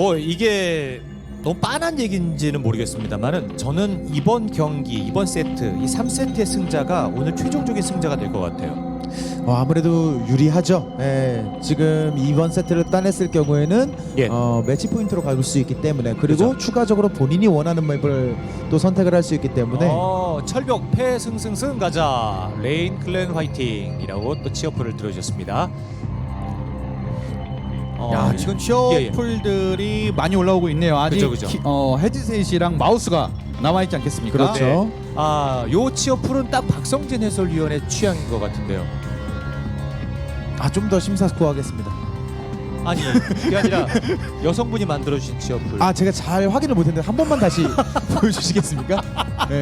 뭐 이게 너무 빤한 얘기인지는 모르겠습니다만은 저는 이번 경기 이번 세트 이 3세트의 승자가 오늘 최종적인 승자가 될 것 같아요. 어, 아무래도 유리하죠. 예, 지금 이번 세트를 따냈을 경우에는 예. 어, 매치 포인트로 갈 수 있기 때문에 그리고 그죠. 추가적으로 본인이 원하는 맵을 또 선택을 할 수 있기 때문에 어, 철벽 패승승승 가자 레인 클랜 화이팅이라고 또 치어풀을 들어주셨습니다. 어, 야 지금 예, 예. 치어풀들이 많이 올라오고 있네요. 아직 그죠, 그죠. 키- 어, 헤드셋이랑 마우스가 남아 있지 않겠습니까? 그렇죠. 네. 아, 요 치어풀은 딱 박성진 해설위원의 취향인 것 같은데요. 아 좀 더 심사숙고하겠습니다. 아니, 그게 아니라 여성분이 만들어주신 치어풀. 아 제가 잘 확인을 못했는데 한 번만 다시 보여주시겠습니까? 네.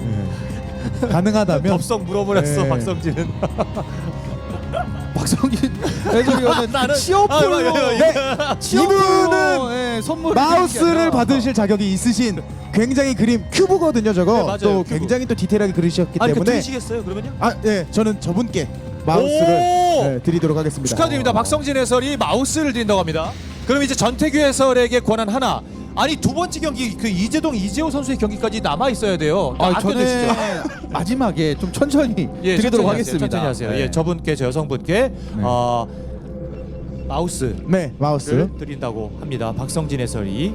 네. 가능하다면 덥석 물어버렸어 네. 박성진은. 박성진 해설위원은 나는- 치어풀로 아, 예, 예, 예. 네. 치어풀로 예, 선물을 마우스를 받으실 자격이 있으신 굉장히 그림 큐브거든요 저거 네, 맞아요, 또 큐브. 굉장히 또 디테일하게 그리셨기 아니, 그 때문에 들으시겠어요? 그러면요? 아네 저는 저분께 마우스를 오! 네, 드리도록 하겠습니다 축하드립니다. 박성진 해설이 마우스를 드린다고 합니다. 그럼 이제 전태규 해설에게 권한 하나. 아니 두 번째 경기 그 이재동 이재호 선수의 경기까지 남아 있어야 돼요. 아, 아껴두시죠. 저는 마지막에 좀 천천히 예, 드리도록 천천히 하겠습니다. 천천히 하세요. 네. 예, 저분께 저 여성분께 어, 마우스를 네 마우스 드린다고 합니다. 박성진 해설이.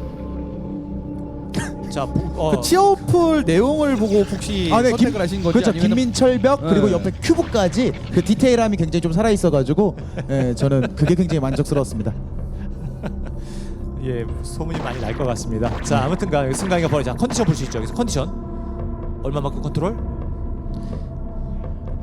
자, 어, 그 치어풀 내용을 보고 혹시 아, 네, 선택을 김- 하신 건지 그렇죠 아니면 김민철벽 네. 그리고 옆에 큐브까지 그 디테일함이 굉장히 좀 살아 있어가지고 예, 저는 그게 굉장히 만족스러웠습니다 예, 소문이 많이 날 것 같습니다. 자, 아무튼간 승강이가 벌어져. 컨디션 볼 수 있죠. 여기서 컨디션 얼마만큼 컨트롤?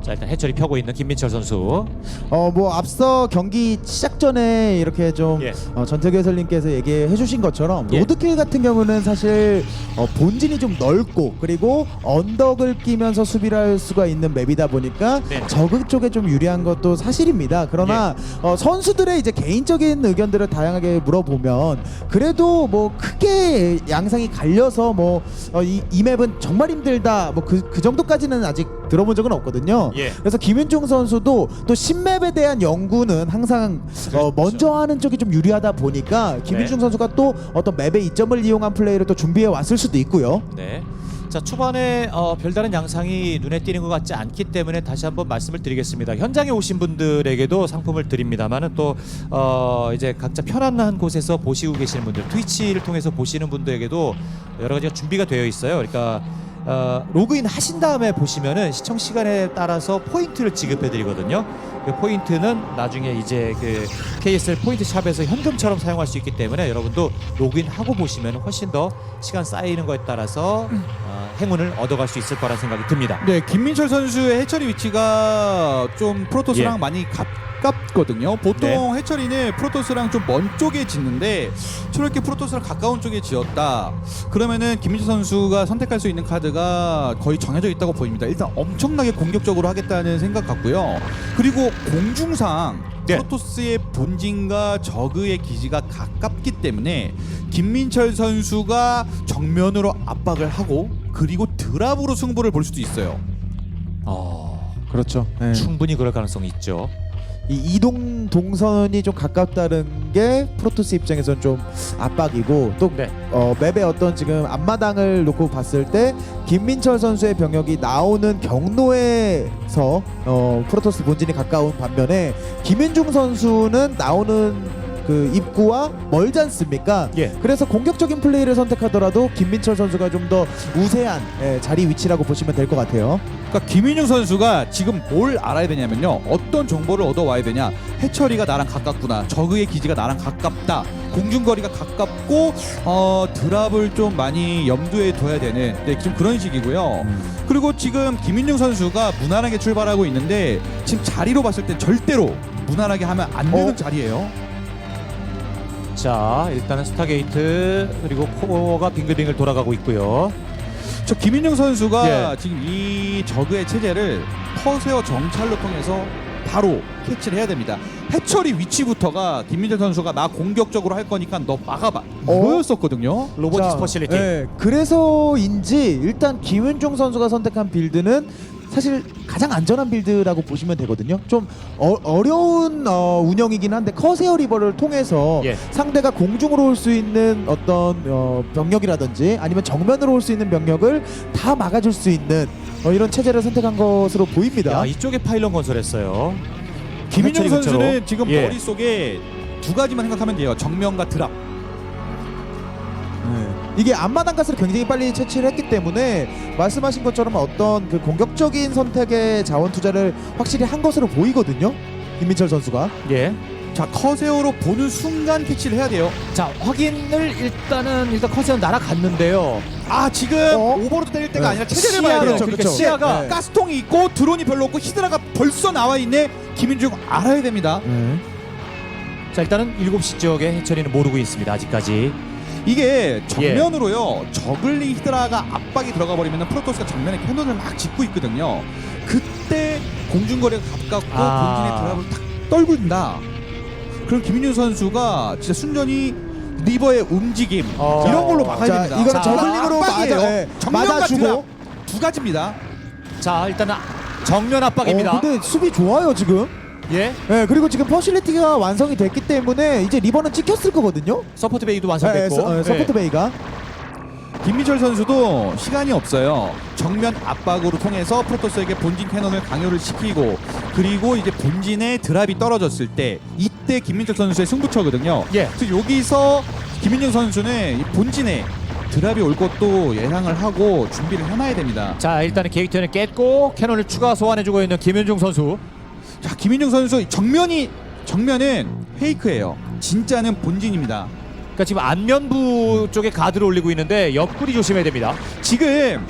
자, 일단 해철이 펴고 있는 김민철 선수. 어 뭐 앞서 경기 시작 전에 이렇게 좀 예. 어, 전태규 해설님께서 얘기해 주신 것처럼 예. 로드킬 같은 경우는 사실 어, 본진이 좀 넓고 그리고 언덕을 끼면서 수비를 할 수가 있는 맵이다 보니까 네. 저그 쪽에 좀 유리한 것도 사실입니다. 그러나 예. 어, 선수들의 이제 개인적인 의견들을 다양하게 물어보면 그래도 뭐 크게 양상이 갈려서 뭐이이 맵은 정말 힘들다 뭐 그 그 정도까지는 아직 들어본 적은 없거든요. 예. 그래서 김윤중 선수도 또 신맵에 대한 연구는 항상 어, 그렇죠. 먼저 하는 쪽이 좀 유리하다 보니까 김윤중 네. 선수가 또 어떤 맵의 이점을 이용한 플레이를 또 준비해 왔을 수도 있고요. 네. 자 초반에 어, 별다른 양상이 눈에 띄는 것 같지 않기 때문에 다시 한번 말씀을 드리겠습니다. 현장에 오신 분들에게도 상품을 드립니다만은 또 어, 이제 각자 편안한 곳에서 보시고 계시는 분들, 트위치를 통해서 보시는 분들에게도 여러 가지가 준비가 되어 있어요. 그러니까 어, 로그인 하신 다음에 보시면은 시청 시간에 따라서 포인트를 지급해 드리거든요. 그 포인트는 나중에 이제 그 KSL 포인트 샵에서 현금처럼 사용할 수 있기 때문에 여러분도 로그인 하고 보시면 훨씬 더 시간 쌓이는 거에 따라서 어, 행운을 얻어갈 수 있을 거라 생각이 듭니다. 네, 김민철 선수의 해처리 위치가 좀 프로토스랑 예. 많이 가깝거든요. 보통 네. 해처리는 프로토스랑 좀 먼 쪽에 짓는데 저렇게 프로토스랑 가까운 쪽에 지었다. 그러면은 김민철 선수가 선택할 수 있는 카드가 거의 정해져 있다고 보입니다. 일단 엄청나게 공격적으로 하겠다는 생각 같고요. 그리고 공중상 네. 프로토스의 본진과 저그의 기지가 가깝기 때문에 김민철 선수가 정면으로 압박을 하고 그리고 드랍으로 승부를 볼 수도 있어요. 어, 그렇죠. 네. 충분히 그럴 가능성이 있죠. 이 이동 동선이 좀 가깝다는 게 프로토스 입장에서는 좀 압박이고 또 네. 어, 맵의 어떤 지금 앞마당을 놓고 봤을 때 김민철 선수의 병력이 나오는 경로에서 어, 프로토스 본진이 가까운 반면에 김윤중 선수는 나오는 그 입구와 멀지 않습니까? 예. 그래서 공격적인 플레이를 선택하더라도 김민철 선수가 좀 더 우세한 예, 자리 위치라고 보시면 될 것 같아요. 그러니까 김인중 선수가 지금 뭘 알아야 되냐면요. 어떤 정보를 얻어와야 되냐. 해처리가 나랑 가깝구나. 저그의 기지가 나랑 가깝다. 공중거리가 가깝고 어, 드랍을 좀 많이 염두에 둬야 되는 네, 좀 그런 식이고요. 그리고 지금 김인중 선수가 무난하게 출발하고 있는데 지금 자리로 봤을 땐 절대로 무난하게 하면 안 되는 어? 자리예요. 자, 일단은 스타게이트 그리고 코어가 빙글빙글 돌아가고 있고요. 저 김인중 선수가 예. 지금 이 저그의 체제를 퍼세어 정찰로 통해서 바로 캐치를 해야 됩니다. 해처리 위치부터가 김민재 선수가 나 공격적으로 할 거니까 너 막아봐 이거였었거든요. 로보틱스 자, 퍼실리티. 예, 그래서인지 일단 김윤중 선수가 선택한 빌드는 사실 가장 안전한 빌드라고 보시면 되거든요. 좀 어, 려운 어, 운영이긴 한데 커세어 리버를 통해서 예. 상대가 공중으로 올 수 있는 어떤 어, 병력이라든지 아니면 정면으로 올 수 있는 병력을 다 막아줄 수 있는 어, 이런 체제를 선택한 것으로 보입니다. 야, 이쪽에 파일럿 건설했어요. 근처로. 선수는 지금 예. 머릿속에 두 가지만 생각하면 돼요. 정면과 드랍. 네. 이게 앞마당 가스를 굉장히 빨리 채취를 했기 때문에 말씀하신 것처럼 어떤 그 공격적인 선택의 자원 투자를 확실히 한 것으로 보이거든요. 김민철 선수가. 예. 자 커세어로 보는 순간 캐치를 해야 돼요. 자, 확인을 일단은 일단 커세어 날아갔는데요. 아 지금 어? 오버로드 때릴 때가 네. 아니라 체제를 봐야 돼요. 그렇죠, 그러니까 그렇죠. 시야가 네. 가스통이 있고 드론이 별로 없고 히드라가 벌써 나와 있네. 김인중 알아야 됩니다. 자, 일단은 7시 지역의 해처리는 모르고 있습니다. 아직까지. 이게 정면으로요 저글링 히드라가 압박이 들어가 버리면 프로토스가 정면에 캐논을 막 짓고 있거든요 그때 공중거리가 가깝고 아. 본진의 드랍을 탁 떨군다 그럼 김민준 선수가 진짜 순전히 리버의 움직임 어. 이런 걸로 막아야 자, 됩니다 이거는 저글링으로 압박이에요. 맞아- 예, 정면과 맞아주고. 드랍 두 가지입니다 자, 일단은 정면 압박입니다. 어, 근데 수비 좋아요 지금. 예. 네, 그리고 지금 퍼실리티가 완성이 됐기 때문에 이제 리버는 찍혔을 거거든요. 서포트 베이도 네, 완성됐고. 서, 어, 서포트 예. 베이가. 김민철 선수도 시간이 없어요. 정면 압박으로 통해서 프로토스에게 본진 캐논을 강요를 시키고 그리고 이제 본진에 드랍이 떨어졌을 때 이때 김민철 선수의 승부처거든요. 예. 그래서 여기서 김민철 선수는 이 본진에 드랍이 올 것도 예상을 하고 준비를 해놔야 됩니다. 자, 일단은 게이트는 깼고 캐논을 추가 소환해주고 있는 김윤중 선수. 자, 김민정 선수 정면이 정면은 페이크예요. 진짜는 본진입니다. 그러니까 지금 안면부 쪽에 가드를 올리고 있는데 옆구리 조심해야 됩니다. 지금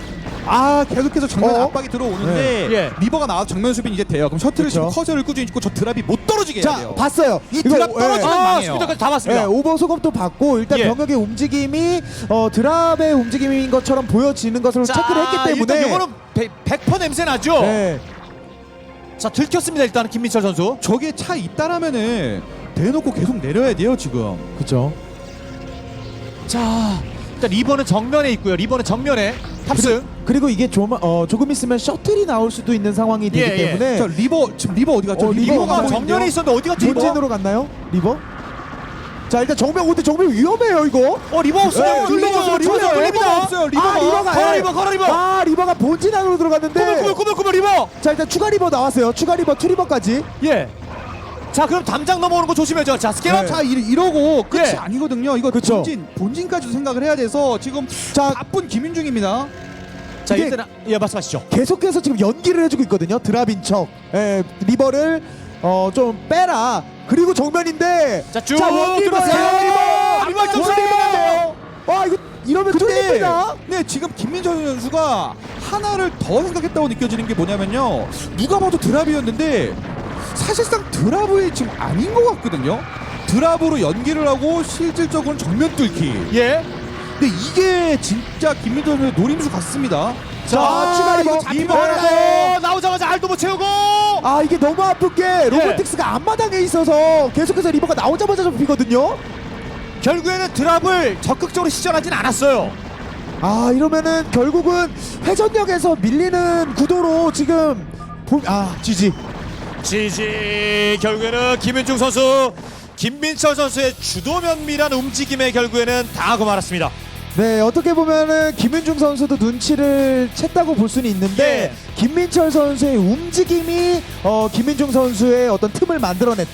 아 계속해서 정면 어? 압박이 들어오는데 네. 예. 리버가 나와서 정면 수비 이제 돼요. 그럼 셔틀을 그쵸. 지금 커서를 꾸준히 찍고 저 드랍이 못 떨어지게 해야 자, 돼요. 봤어요. 이 이거, 드랍 예. 떨어지면 아, 망해요. 스피드까지 다 네, 봤습니다. 오버 소금도 받고 일단 예. 병력의 움직임이 어, 드랍의 움직임인 것처럼 보여지는 것으로 체크를 했기 때문에 일단 이거는 100% 냄새 나죠. 네. 자, 들켰습니다. 일단 김민철 선수. 저게 차 있다라면은 대놓고 계속 내려야 돼요 지금. 그렇죠. 자, 일단 리버는 정면에 있고요. 리버는 정면에 탑승. 그리고 이게 좀, 어, 조금 있으면 셔틀이 나올 수도 있는 상황이 되기 예, 예. 때문에 자 리버 지금 리버 어디 갔죠? 어, 리버가 리버가? 정면에 있었는데 어디 갔지? 리버? 본진으로 갔나요? 리버? 자 일단 정면 오데 정면 위험해요 이거. 어, 리버 없어요. 네, 리버 리버, 없어요. 리버, 리버 리버가 없어요. 리버가. 아 리버가 걸어 예. 리버, 걸어 리버. 아 리버가 본진 안으로 들어갔는데. 꾸물 꾸물 리버. 자 일단 추가 리버 나왔어요. 추가 리버 투 리버까지. 예. 자, 그럼 담장 넘어오는 거 조심해줘. 자, 스캐너 네. 자 이- 이러고 끝이 예. 아니거든요. 이거 그쵸. 본진 본진까지도 생각을 해야 돼서 지금 자 바쁜 김윤중입니다. 자, 이게- 일단 예, 말씀하시죠. 계속해서 지금 연기를 해주고 있거든요. 드랍인 척. 예, 리버를 어 좀 빼라. 그리고 정면인데. 자, 쭉 들어가세요. 원리버, 리버 원리버. 있었어요. 와 이거 이러면 뚫립니다. 네 지금 김민철 선수가 하나를 더 생각했다고 느껴지는 게 뭐냐면요. 누가 봐도 드랍이었는데 사실상 드랍이 지금 아닌 것 같거든요. 드랍으로 연기를 하고 실질적으로는 정면 뚫기. 예. 근데 이게 진짜 김민철 선수의 노림수 같습니다. 자, 추가 리버. 이거 리버 잡히면 나오자마자 알도 못 채우고. 아 이게 너무 아픈 게 로보틱스가 앞마당에 있어서 계속해서 리버가 나오자마자 접히거든요. 결국에는 드랍을 적극적으로 시전하진 않았어요. 아 이러면은 결국은 회전력에서 밀리는 구도로 지금 보... 아 지지. 지지 결국에는 김윤중 선수 김민철 선수의 주도 면밀한 움직임에 결국에는 당하고 말았습니다. 네 어떻게 보면은 김윤중 선수도 눈치를 챘다고 볼 수는 있는데 김민철 선수의 움직임이 어, 김민중 선수의 어떤 틈을 만들어냈다